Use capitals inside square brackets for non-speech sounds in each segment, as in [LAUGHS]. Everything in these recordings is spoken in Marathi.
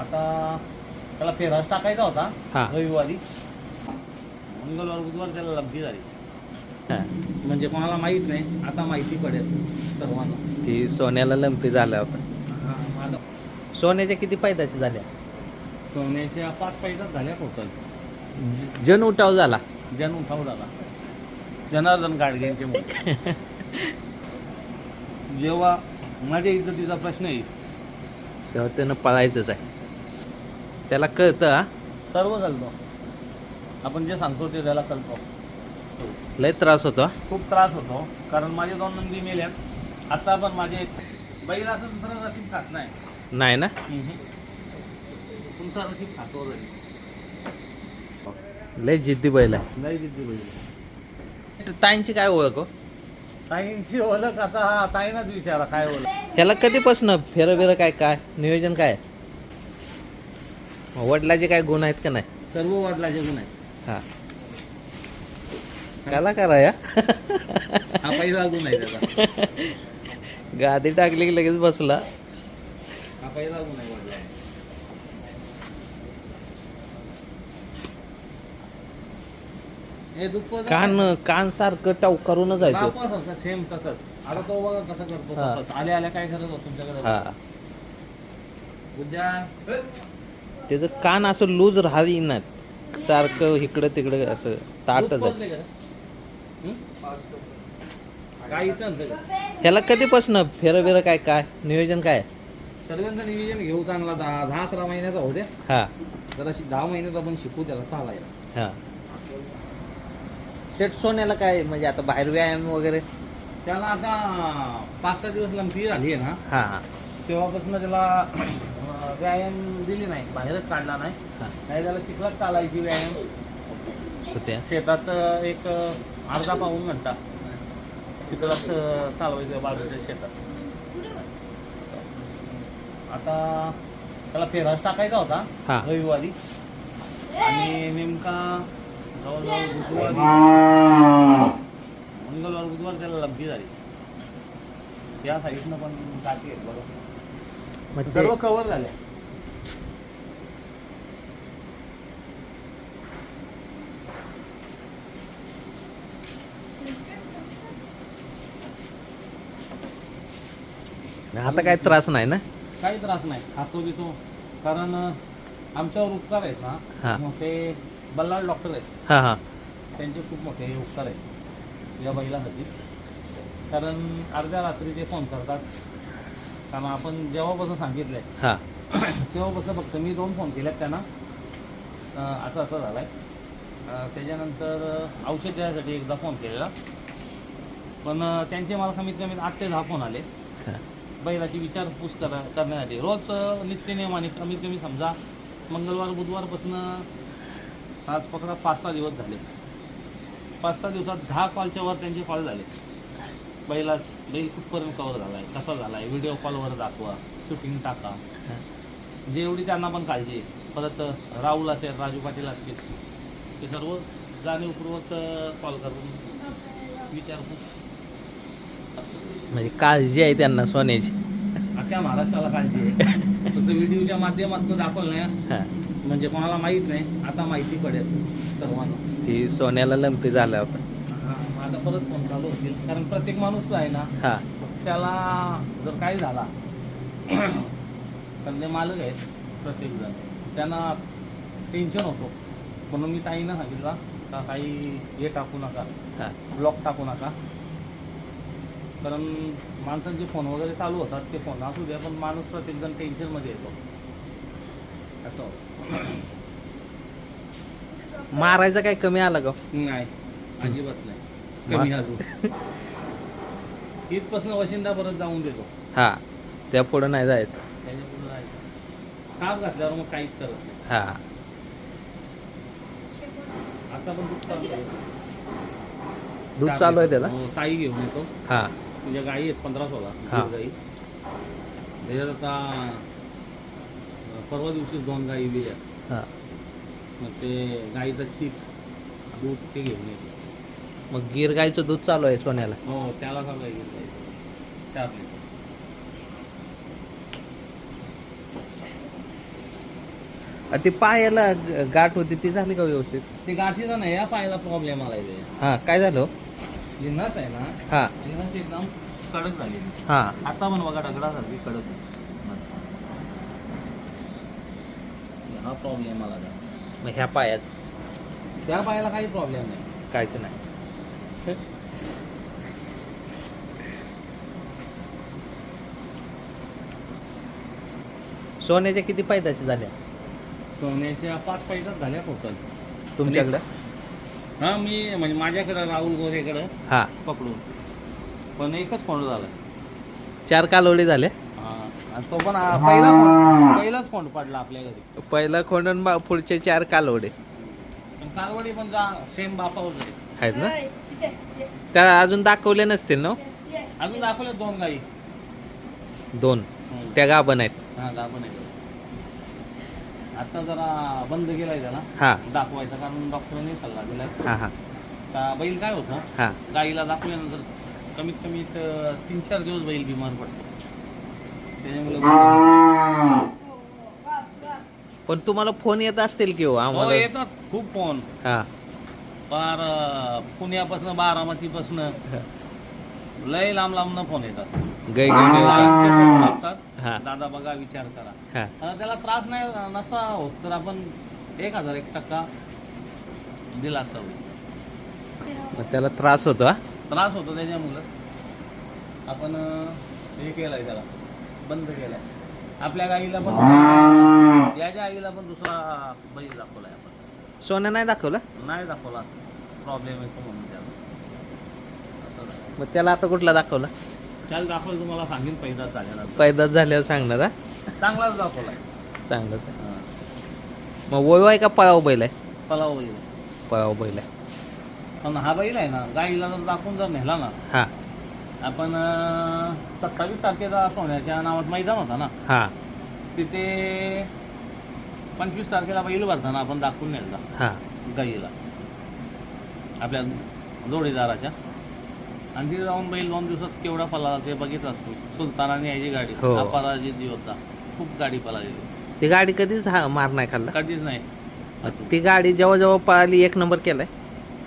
आता त्याला फेरास टाकायचा होता हा. रविवारी. मंगळवार बुधवार त्याला लब्धी झाली. म्हणजे कोणाला माहीत नाही आता माहिती पडेल सर्वांना. ती सोन्याला लंपी झाला होता. हा, माझा. सोन्याच्या किती फायद्याच्या झाल्या? सोन्याच्या पाच पैशात झाल्या टोटल जन उठाव झाला. जन उठाव झाला. जनार्दन गाडग्यांचे मुलं. [LAUGHS] जेव्हा माझ्या इज्जतीचा प्रश्न येईल तेव्हा त्यानं पळायचंच आहे. त्याला कळतं हा? सर्व चालतो आपण जे सांगतो ते त्याला कळतो. लय त्रास होतो हा. खूप त्रास होतो कारण माझे दोन नंदी मेल्यात आता पण माझे बैल असं दुसरं रसीद खात नाही. नाही ना? तुमचा रसीद खातो लय जिद्दी बैल आहे. लय जिद्दी बैल ताईंची काय ओळख हो? ताईंची ओळख आता ताईनाच विचारा काय ओळख. ह्याला कधीपासून फेरं बिरं काय काय? नियोजन काय? वडिलाचे काय गुण आहेत का नाही? सर्व वडिलाचे गुण आहे हा. त्याला करा या. हा पहिला गुण आहे त्याचा. गादी टाकली की लगेच बसला. हा पहिला गुण आहे हे दुप्पट कान कान सारखं तो. बापासारखं सेम तसंच. आता तो बघा कसं करतो हा. तसंच. आले आल्या काय करत होतो तुमच्याकडे? हा. उद्या. त्याचं कान असं लूज राहीना सारखं इकडं तिकडं असं ताटच दूध आहे? हं? ह्याला कधीपासून फेरं बिरं काय काय? नियोजन काय? सर्वांचं नियोजन घेऊ चांगला दहा दहा अकरा महिन्याचा होऊ द्या. हा. जराशी दहा महिन्यात आपण शिकू त्याला चालायला. हा. सेट सोन्याला काय म्हणजे आता बाहेर व्यायाम वगैरे? त्याला आता पाच सहा दिवस लंपी झाली आहे ना. हा हा. तेव्हापासून त्याला व्यायाम दिली नाही बाहेरच काढला नाही. नाही त्याला चिखलात चालायची व्यायाम. शेतात एक अर्धा पाऊन घंटा. चिखलात चालवायचं बाजूच्या शेतात. आता त्याला फेरास टाकायचा होता हा. रविवारी. आणि नेमका जवळजवळ बुधवारी मंगळवार बुधवार त्याला लब्धी झाली त्या साईडनं पण टाकी आहेत बरोबर मग ते सर्व कव्हर झाले आता काय त्रास नाही ना? काही त्रास नाही. खातो बितो कारण आमच्यावर उपकार आहेत हा. ना मोठे बल्लाळ डॉक्टर आहेत. हा हा. त्यांचे खूप मोठे उपकार आहेत. या बैलासाठी कारण अर्ध्या रात्री ते फोन करतात. कारण आपण जेव्हापासून सांगितलंय हा. [COUGHS] तेव्हापासून फक्त मी दोन फोन केल्यात त्यांना. अं, असं असं झालंय. अं, त्याच्यानंतर अं, औषध द्यायसाठी एकदा फोन केलेला. पण अं, त्यांचे मला कमीत कमी आठ ते दहा फोन आले. बैलाची विचारपूस करा करण्यासाठी. रोज अं, नित्यनियमाने कमीत कमी समजा मंगळवार बुधवारपासून आज पकडा पाच सहा दिवस झाले पाच सहा दिवसात दहा कॉलच्या वर त्यांचे कॉल झाले बैला बैल कुठपर्यंत कवर झालाय. कसा झालाय? व्हिडिओ कॉलवर दाखवा शूटिंग टाका. जे एवढी त्यांना पण काळजी आहे. परत राहुल असेल राजू पाटील असतील ते सर्व जाणीवपूर्वक कॉल करून विचारपूस म्हणजे काळजी आहे त्यांना सोन्याची. अख्ख्या महाराष्ट्राला काळजी आहे. फक्त व्हिडिओच्या माध्यमातून दाखवलं नाही. म्हणजे कोणाला माहीत नाही. आता माहिती पडेल सर्वांना. ती सोन्याला लंपी झाला होता माझा परत फोन चालू होतील. कारण प्रत्येक माणूस जो आहे ना हा. त्याला जर काही झाला तर ते मालक आहेत प्रत्येक जण. त्यांना टेन्शन होतो. म्हणून मी ताईनं सांगितलं का काही हे टाकू नका हा. ब्लॉक टाकू नका. कारण माणसांचे फोन वगैरे चालू होतात ते फोन असू द्या पण माणूस प्रत्येक जण टेन्शनमध्ये येतो. असं होतं. मारायचा काय कमी आला का? नाही अजिबात नाही. कमी अजून. इथपासून वशिंदा परत जाऊन देतो. हा त्या पुढं नाही जायचं. त्याच्या पुढे काप घातल्यावर मग काहीच करत नाही. हा. आता पण दूध चालू आहे. दूध चालू आहे त्याला? हो, ताई घेऊन येतो. हा. तुझ्या गाई आहेत पंधरा सोळा हा. गाई. त्याच्यात आता अं, परवा दिवशी दोन गाई दिल्या. हा. मग ते गाईचं चीक दूध ते घेऊन येतो. मग गिर गायचं दूध चालू आहे सोन्याला. हो त्याला चार लिटर. अ, ते पायाला ग- गाठ होती ती झाली का व्यवस्थित? ते गाठीचा नाही या पायाला प्रॉब्लेम आलाय ते. हा काय झालं? जी नस आहे ना हा. ती नस एकदम कडक झालेली हा. आता पण बघा दगडासारखी कडक आहे. हा प्रॉब्लेम आला त्या. मग ह्या पायात? त्या पायाला काही प्रॉब्लेम नाही. कायच नाही. सोन्याच्या किती फायद्याच्या झाल्या सोन्याच्या पाच पैशात झाल्या टोटल तुमच्याकडं? हा मी म्हणजे माझ्याकडं राहुल गोरेकडं हा. पकडून. पण एकच फोन झाला. चार कालोडी झाले? हा आणि तो पण आ- पहिला फोन पहिलाच फोन पडला आपल्या घरी. पहिला खोंडून बा- पुढचे चार कालोडे पण कारवडी पण जा सेम बापावर आहे आहेत ना? त्या अजून दाखवले नसतील ना हो? अजून दाखवले दोन गाई. दोन. त्या गाभण आहेत. हा दाखवून आहे आता जरा बंद केलाय त्याला. हा. दाखवायचा कारण डॉक्टरांनी सल्ला दिलाय. हा हा. का बैल काय होतं? हा. गाईला दाखवल्यानंतर कमीत कमी त- तीन चार दिवस बैल बिमार पडतो. त्याच्यामुळे पण तुम्हाला फोन येत असतील की हो? हो, आम्हाला येतात. खूप फोन. हा. फार पुण्यापासून बारामतीपासून लय लांब लांबनं फोन येतात. गाई घेऊन येऊ का? गाईचे फोन लागतात. हा. दादा बघा विचार करा. हा. त्याला त्रास नाही नसा होत तर आपण एक हजार एक टक्का दिला असता होईल. मग त्याला त्रास होतो हा? त्रास होतो त्याच्यामुळं. आपण अं, हे केलंय त्याला. बंद केलंय. आपल्या गाईला पण याच्या आईला पण दुसरा बैल दाखवलाय आपण. सोन्या नाही दाखवलं? नाही दाखवला. प्रॉब्लेम येतो म्हणून त्याला. मग त्याला आता कुठला दाखवला? त्याला दाखवलं तुम्हाला सांगेन पहिला झालेला. पैदाच झाल्यावर सांगणार हा? चांगलाच दाखवलाय. चांगलं मग वय आहे का पळाव बैल आहे? पलाव बैल. पळाव बैल आहे. पण हा बैल आहे ना गाईला जर दाखवून जर नेला ना हा. आपण सत्तावीस तारखेचा सोन्याच्या नावात मैदान होता ना हा. तिथे पंचवीस तारखेला बैल भरताना आपण दाखवून नेला हा. गाईला. आपल्या जोडीदाराच्या. आणि तिथे जाऊन बैल दोन दिवसात केवढा पळाला ते बघितलं असतो. सुलतानाने यायची गाडी. हो. अपराजित जी होता खूप गाडी पळाली ती. गाडी कधीच हा मार नाही खाल्ला. कधीच नाही. ती गाडी जेव्हा जेव्हा पळाली एक नंबर केलाय.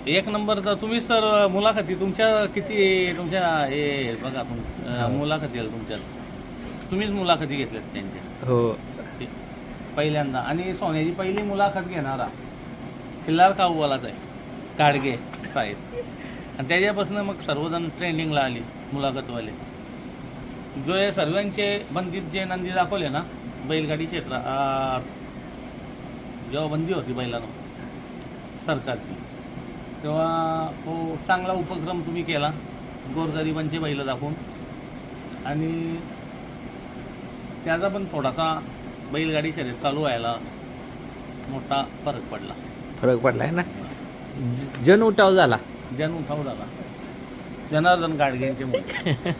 एक नंबर तर तुम्ही सर मुलाखती तुमच्या किती तुमच्या हे बघा अं, मुलाखती आहेत तुमच्या. तुम्हीच मुलाखती घेतल्यात त्यांच्या. हो. पहिल्यांदा. आणि सोन्याची पहिली मुलाखत घेणारा खिल्लार काऊवालाच आहे. काडगे साहेब. आणि त्याच्यापासून मग सर्वजण ट्रेंडिंगला आली मुलाखतवाले. जो हे सर्वांचे बंदीत जे नंदी दाखवले ना बैलगाडी क्षेत्र जेव्हा बंदी होती बैलानं सरकारची तेव्हा तो चांगला उपक्रम तुम्ही केला गोरगरिबांचे बैल दाखवून. आणि त्याचा पण थोडासा बैलगाडी शर्यत चालू व्हायला मोठा फरक पडला. फरक पडलाय ना? जन उठाव झाला. जन उठाव झाला. जनार्दन गाडग्यांचे मुलं.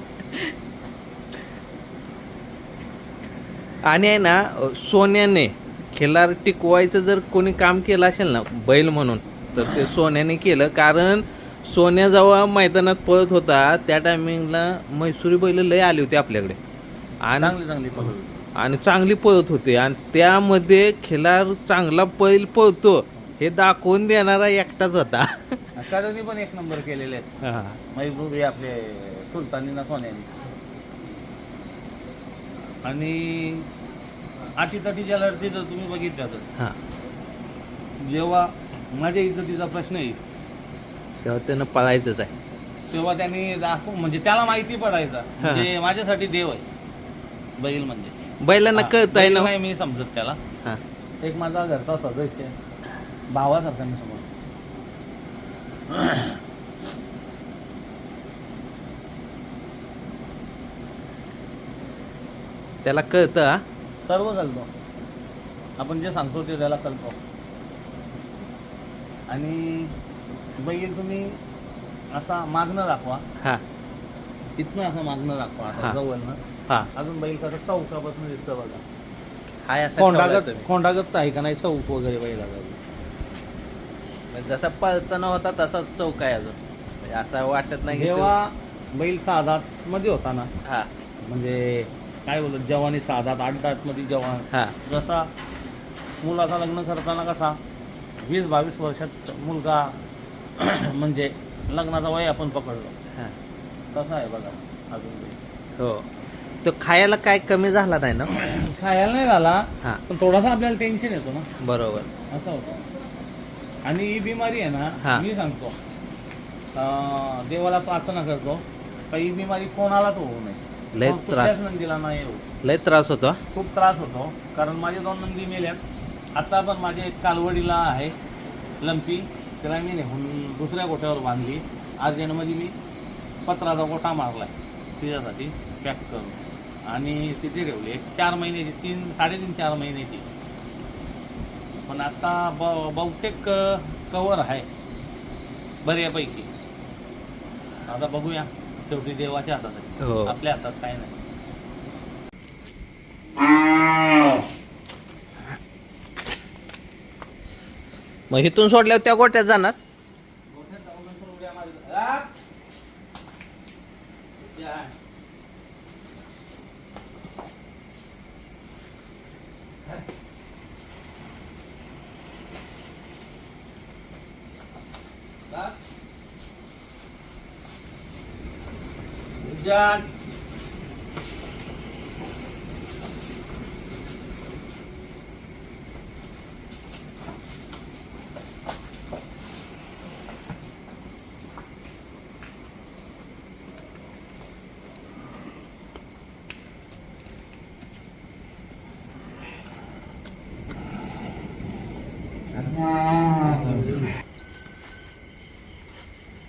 आणि आहे ना सोन्याने खिलार टिकवायचं जर कोणी काम केलं असेल ना बैल म्हणून तर ते सोन्याने केलं. कारण सोन्या जेव्हा मैदानात पळत होता त्या टायमिंगला म्हैसुरी बैल लय आली होती आपल्याकडे. आणि चांगली चांगली पद्धत आणि चांगली पळत होते. आणि त्यामध्ये खिलार चांगला बैल पळतो. हे दाखवून देणारा एकटाच होता. कडनी पण एक नंबर केलेले आहेत. हा. महबूब हे आपले सुलतानीना सोन्यानी. आणि अटीतटीच्या लढती जर तुम्ही बघितल्या तर. हा. जेव्हा माझ्या इज्जतीचा प्रश्न येईल तेव्हा त्यानं पळायचंच आहे. तेव्हा त्यांनी दाखवून म्हणजे त्याला माहिती पडायचा. म्हणजे माझ्यासाठी देव आहे. बैल म्हणजे. बैलांना हा, कळत आहे बैल ना नाही मी समजत त्याला. हा. एक माझा घरचा सदस्य आहे. भावासारखा मी समजतो त्याला कळतं सर्व चालतो आपण जे सांगतो ते त्याला कळतो. आणि बैल तुम्ही असा मागणं दाखवा. हा. इथनं असं मागणं दाखवा हा. आता जवळनं. हा. अजून बैल कसं चौकापासून दिसतं बघा. हाय असा. कोंडागत आहे का नाही? चौक वगैरे बैलाचा म्हणजे जसा पळताना होता तसाच चौक आहे अजून. म्हणजे असं वाटत नाही की तो- जेव्हा बैल साधात मध्ये होता ना हा. म्हणजे काय बोलत जवानी साधात आठमध्ये जवान हा. जसा मुलाचा लग्न करताना कसा वीस बावीस वर्षात मुलगा [CLEARS THROAT] म्हणजे लग्नाचा वय आपण पकडलो. हा. तसा आहे बघा अजून. हो. तो खायला काय कमी झाला नाही ना? [CLEARS THROAT] खायला नाही झाला हा. पण थोडासा आपल्याला टेन्शन येतो ना. बरोबर. असं होतं. आणि ही बिमारी आहे हा. ना मी सांगतो. अं, देवाला प्रार्थना करतो का ही बिमारी कोणालाच होऊ नये. लय मग कुठल्याच नंदीला नाही येऊ लय त्रास होतो खूप त्रास होतो कारण माझे दोन नंदी मेल्यात आता पण माझ्या एक कालवडीला आहे लंपी त्याला मी नेहून दुसऱ्या गोट्यावर बांधली. अर्जंटमध्ये मी पत्राचा गोटा मारलाय तिच्यासाठी पॅक करून. आणि तिथे ठेवली एक चार महिन्याची तीन साडेतीन चार महिन्याची. पण आता ब बहुतेक कवर आहे. बऱ्यापैकी. आता बघूया. शेवटी देवाच्या हातात आहे. हो. आपल्या हातात काय नाही. मग इथून सोडल्यावर त्या गोट्यात जाणार? Jack.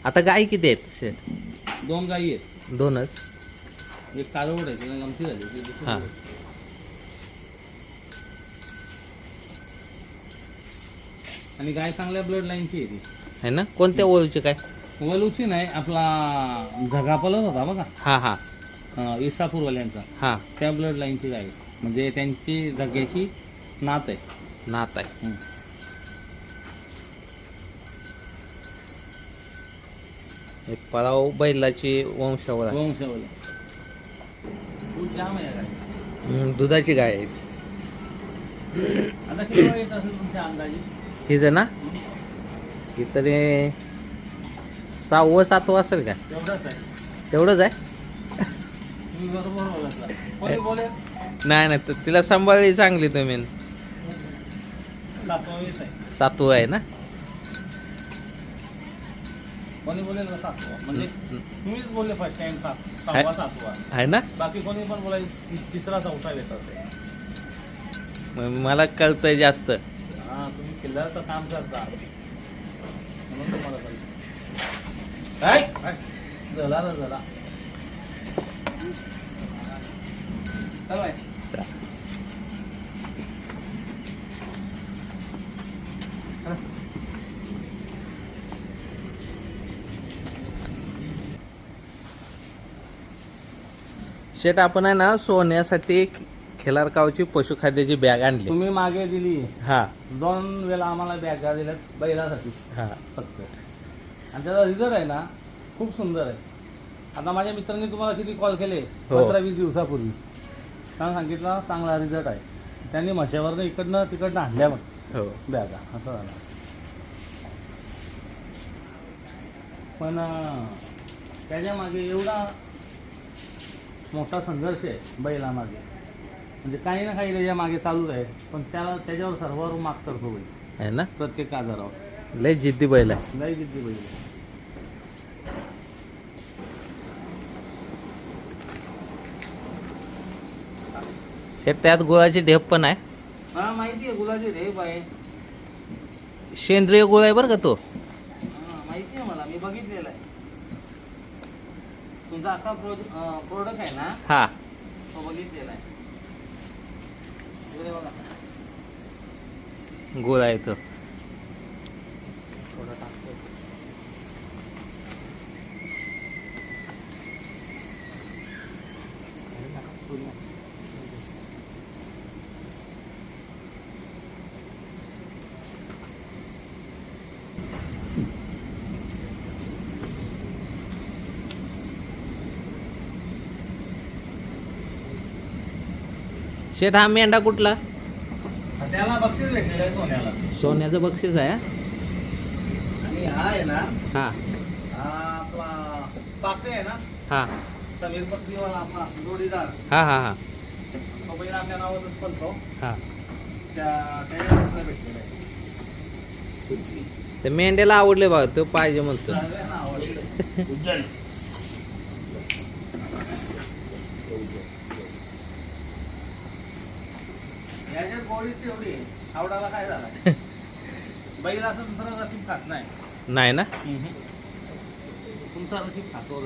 आता गाय किती आहेत शेठ दोन गाई आहेत दोनच. एक कालवड आहे तिला गमती झाली. ती दुसरी हा. आहे. आणि गाय चांगल्या ब्लड लाईनची आहे ती. आहे ना? कोणत्या ओळीचे काय? वलूची नाही आपला झगापलच होता बघा. हा हा. अं, इसापूरवाल्यांचा. हा. त्या ब्लड लाईनची गाय आहे. म्हणजे त्यांची जग्याची नात आहे. नात आहे. एक पळाव बैलाची वंशावळ आहे. दूध आहे. हम्म, दुधाची गाय आहे. आता किती वेळ येत असेल तुमच्या अंदाजे? ही जर ना ही तरी सहावं सातवं असेल का? तेवढंच आहे. तेवढंच आहे? तुम्ही बरोबर ओळखला कोणी बोलेल? नाही नाही तर तिला सांभाळली चांगली तुम्ही. सातवा वीस आहे. सातवं आहे ना? कोणी बोलेल का सातवा. म्हणजे. तुम्हीच बोलले फर्स्ट टाइम सात सहावा सातवा. आहे ना? बाकी कोणी पण बोलायला ति- तिसरा चौथा येत असेल मला कळतंय जास्त. हा तुम्ही किल्ल्याचं काम करता. म्हणून तुम्हाला कळतं. काय? जला रे जला. चल बाय. शेट आपण आहे ना सोन्यासाठी खिलारकावची पशुखाद्याची बॅग आणली. तुम्ही मागे दिली. हा. दोन वेळा आम्हाला बॅगा दिल्यात बैलासाठी. हा. फक्त. आणि त्याचा रिझल्ट आहे ना खूप सुंदर आहे. आता माझ्या मित्रांनी तुम्हाला किती कॉल केले? हो. पंधरा वीस दिवसापूर्वी. सांग सांगितलं चांगला रिझल्ट आहे. त्यांनी म्हशावरनं इकडनं तिकडनं आणल्या मग. हो. बॅगा असं झालं. पण अं, त्याच्यामागे एवढा मोठा संघर्ष आहे बैलामागे. म्हणजे काही ना काही त्याच्यामागे चालूच आहे पण त्याला त्याच्यावर सर्वावर माग करतो बैल. आहे ना? प्रत्येक आजारावर. लय जिद्दी बैल आहे. लय जिद्दी बैल आहे. शेट त्यात गुळाची ढेप पण आहे. हा माहिती आहे गुलाची रे बाय सेंद्रिय गुळ आहे बरं का तो? माहिती आहे मला मी बघितलेला आहे. प्रोडक्ट आहे ना हा. तो बघितलेला आहे. गुळ आहे शेट हा मेंढा कुठला? त्याला बक्षीस भेटलेलं आहे सोन्याला. सोन्याचं बक्षीस आहे हा? आणि हा आहे ना हा. हा आपला आहे ना हा. समीर पत्नीवाला आपला जोडीदार. हा हा हा. तो बैल आपल्या नावातच हा. त्या भेटलेला आहे. ते मेंढ्याला आवडले बघा तो पाहिजे म्हणतो. आवडलं. याच्यात तेवढी. आवडाला काय झाला? [LAUGHS] बैल असं दुसरा खात नाही. नाही ना? तुमचा खातो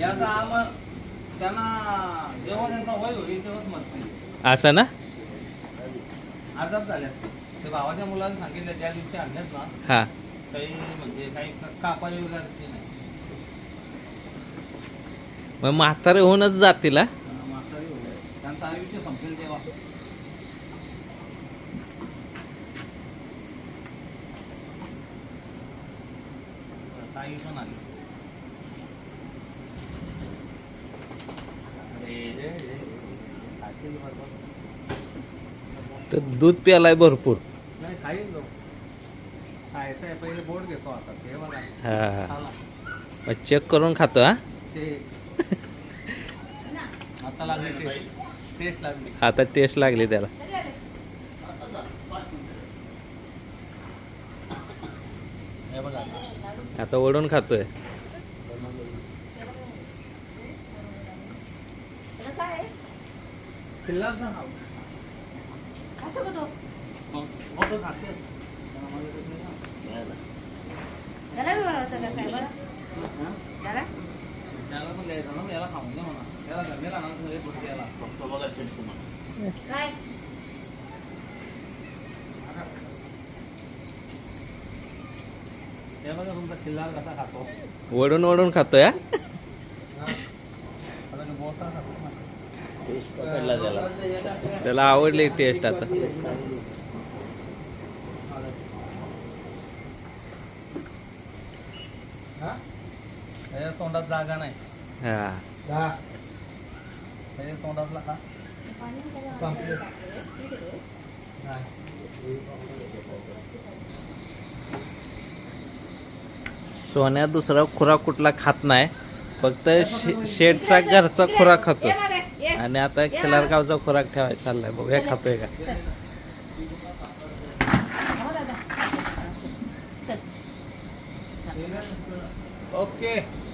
याचा आम्हाला त्यांना जेव्हा त्यांचा वय होईल तेव्हाच मस्ती असं ना? आजार झाल्या ते भावाच्या मुलाला सांगितलं ज्या दिवशी आणल्यात ना हा काही म्हणजे काही कापारी वगैरे नाही मग म्हातारे होऊनच जातील हा म्हातारी वगैरे त्यांचा आयुष्य संपेल तेव्हा ताई पण आली अरे रे रे. खाशील बरोबर. तर दूध प्यालाय भरपूर नाही खाईल तो खायचं आहे पहिले बोट घेतो आता ते बघा हा खाला. मग चेक करून खातो हा. आता लागली टेस्ट टेस्ट लागली आता टेस्ट लागली त्याला हे बघा आता. ओढून खातोय खाते. नाही ना. त्याला बी बनवायचं का काय बरं? हा? त्याला? त्याला पण द्यायचं ना, याला खाऊन दे म्हणा. याला हे बघा खातो. ओढून ओढून हा? ना. त्याला. आवडली टेस्ट आता हा? त्याच्या तोंडात जागा नाही. हा. त्याच्या तोंडातला का संपले. नाही. सोन्या दुसरा खुराक कुठला खात नाही. फक्त शे- शेठचा घरचा खुराक खातो. आणि आता खिलारगावचा खुराक ठेवायचा चाललाय. बघूया खातोय का. ओके.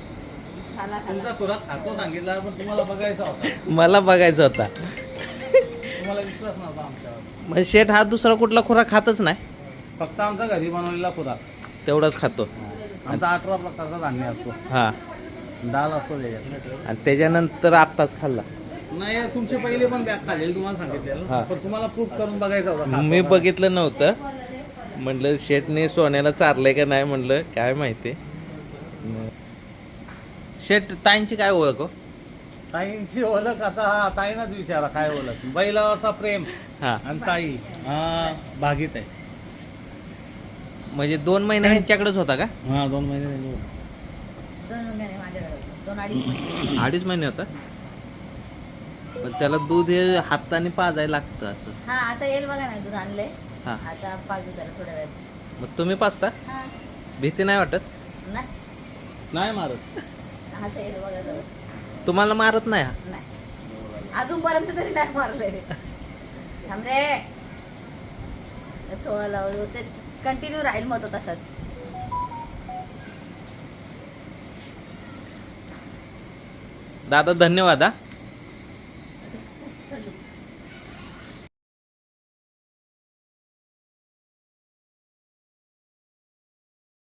तुमचा खुराक खातो सांगितला पण तुम्हाला बघायचा होता. मला बघायचं होता. तुम्हाला विश्वास नव्हता आमच्यावर. मग शेठ हा दुसरा कुठला खुराक खातच नाही. फक्त आमचा घरी बनवलेला खुराक. तेवढाच खातो. आमचा अठरा प्रकारचा धान्य असतो. हा. डाळ असतो त्याच्यात. आणि त्याच्यानंतर आत्ताच खाल्ला. नाही तुमचे पहिले पण बॅग खाल्लेली तुम्हाला हा. सांगितलेलं पण तुम्हाला प्रूफ करून बघायचा होता मी? बघितलं नव्हतं. म्हटलं शेठने सोन्याला चारलंय का नाही म्हणलं काय माहिती. शेठ ताईंची काय ओळख हो? ताईंची ओळख आता ताईनाच विचारा काय ओळख? बैलावरचा प्रेम हा. आणि ताई हा भागीत आहे. म्हणजे दोन महिने ह्यांच्याकडेच होता का? हा दोन महिने झाले. दोन महिने माझ्याकडे दोन अडीच महिने. अडीच महिने होता? पण त्याला दूध हे हाताने पाजायला लागतं असं. हा आता येईल बघा ना दूध आणलंय. हा. आता दिवसाला थोड्या वेळात. मग तुम्ही पाजता? हा. भीती नाही वाटत? नाही. नाही मारत. बघा जवळ. तुम्हाला मारत नाही हा? नाही. अजूनपर्यंत तरी नाही मारले. थांब रे. सोळा लावलं ते कंटिन्यू राहील मग तो तसाच. दादा धन्यवाद हा.